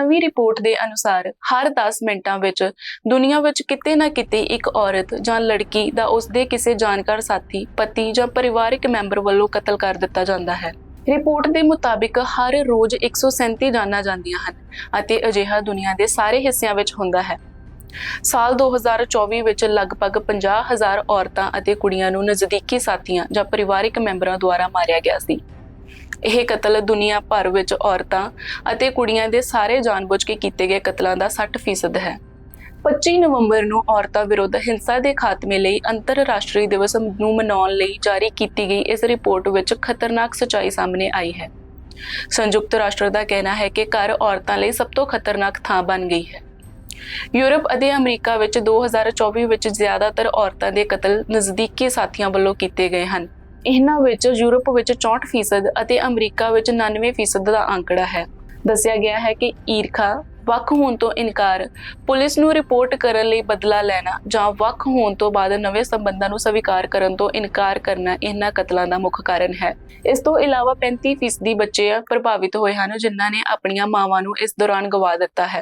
ਨਵੀਂ ਰਿਪੋਰਟ ਦੇ ਅਨੁਸਾਰ ਹਰ 10 ਮਿੰਟਾਂ ਵਿੱਚ ਦੁਨੀਆ ਵਿੱਚ ਕਿਤੇ ਨਾ ਕਿਤੇ ਇੱਕ ਔਰਤ ਜਾਂ ਲੜਕੀ ਦਾ ਉਸਦੇ ਕਿਸੇ ਜਾਣਕਾਰ ਸਾਥੀ, ਪਤੀ ਜਾਂ ਪਰਿਵਾਰਕ ਮੈਂਬਰ ਵੱਲੋਂ ਕਤਲ ਕਰ ਦਿੱਤਾ ਜਾਂਦਾ ਹੈ। ਰਿਪੋਰਟ ਦੇ ਮੁਤਾਬਿਕ ਹਰ ਰੋਜ਼ 137 ਜਾਨਾਂ ਜਾਂਦੀਆਂ ਹਨ ਅਤੇ ਅਜਿਹਾ ਦੁਨੀਆ ਦੇ ਸਾਰੇ ਹਿੱਸਿਆਂ ਵਿੱਚ ਹੁੰਦਾ ਹੈ। ਸਾਲ 2024 ਵਿੱਚ ਲਗਭਗ 50000 ਔਰਤਾਂ ਅਤੇ ਕੁੜੀਆਂ ਨੂੰ ਨਜ਼ਦੀਕੀ ਸਾਥੀਆਂ ਜਾਂ ਪਰਿਵਾਰਕ ਮੈਂਬਰਾਂ ਦੁਆਰਾ ਮਾਰਿਆ ਗਿਆ ਸੀ। ਇਹ ਕਤਲ ਦੁਨੀਆ ਭਰ ਵਿੱਚ ਔਰਤਾਂ ਅਤੇ ਕੁੜੀਆਂ ਦੇ ਸਾਰੇ ਜਾਣਬੁੱਝ ਕੇ ਕੀਤੇ ਗਏ ਕਤਲਾਂ ਦਾ 60% ਹੈ। 25 ਨਵੰਬਰ ਨੂੰ ਔਰਤਾਂ ਵਿਰੁੱਧ ਹਿੰਸਾ ਦੇ ਖਾਤਮੇ ਲਈ ਅੰਤਰਰਾਸ਼ਟਰੀ ਦਿਵਸ ਨੂੰ ਮਨਾਉਣ ਲਈ ਜਾਰੀ ਕੀਤੀ ਗਈ ਇਸ ਰਿਪੋਰਟ ਵਿੱਚ ਖਤਰਨਾਕ ਸਚਾਈ ਸਾਹਮਣੇ ਆਈ ਹੈ। ਸੰਯੁਕਤ ਰਾਸ਼ਟਰ ਦਾ ਕਹਿਣਾ ਹੈ ਕਿ ਘਰ ਔਰਤਾਂ ਲਈ ਸਭ ਤੋਂ ਖਤਰਨਾਕ ਥਾਂ ਬਣ ਗਈ ਹੈ। ਯੂਰਪ ਅਤੇ ਅਮਰੀਕਾ ਵਿੱਚ 2024 ਵਿੱਚ ਜ਼ਿਆਦਾਤਰ ਔਰਤਾਂ ਦੇ ਕਤਲ ਨਜ਼ਦੀਕੀ ਸਾਥੀਆਂ ਵੱਲੋਂ ਕੀਤੇ ਗਏ ਹਨ। ਇਹਨਾਂ ਵਿੱਚ ਯੂਰਪ ਵਿੱਚ 64% ਅਤੇ ਅਮਰੀਕਾ ਵਿੱਚ 99% ਦਾ ਅੰਕੜਾ ਹੈ। ਦੱਸਿਆ ਗਿਆ ਹੈ ਕਿ ਈਰਖਾ ਵੱਖ ਹੋਣ ਤੋਂ ਇਨਕਾਰ, ਪੁਲਿਸ ਨੂੰ ਰਿਪੋਰਟ ਕਰਨ ਲਈ ਬਦਲਾ ਲੈਣਾ ਜਾਂ ਵੱਖ ਹੋਣ ਤੋਂ ਬਾਅਦ ਨਵੇਂ ਸੰਬੰਧਾਂ ਨੂੰ ਸਵੀਕਾਰ ਕਰਨ ਤੋਂ ਇਨਕਾਰ ਕਰਨਾ ਇਹਨਾਂ ਕਤਲਾਂ ਦਾ ਮੁੱਖ ਕਾਰਨ ਹੈ। ਇਸ ਤੋਂ ਇਲਾਵਾ 35% ਬੱਚੇ ਪ੍ਰਭਾਵਿਤ ਹੋਏ ਹਨ ਜਿਨ੍ਹਾਂ ਨੇ ਆਪਣੀਆਂ ਮਾਵਾਂ ਨੂੰ ਇਸ ਦੌਰਾਨ ਗਵਾ ਦਿੱਤਾ ਹੈ।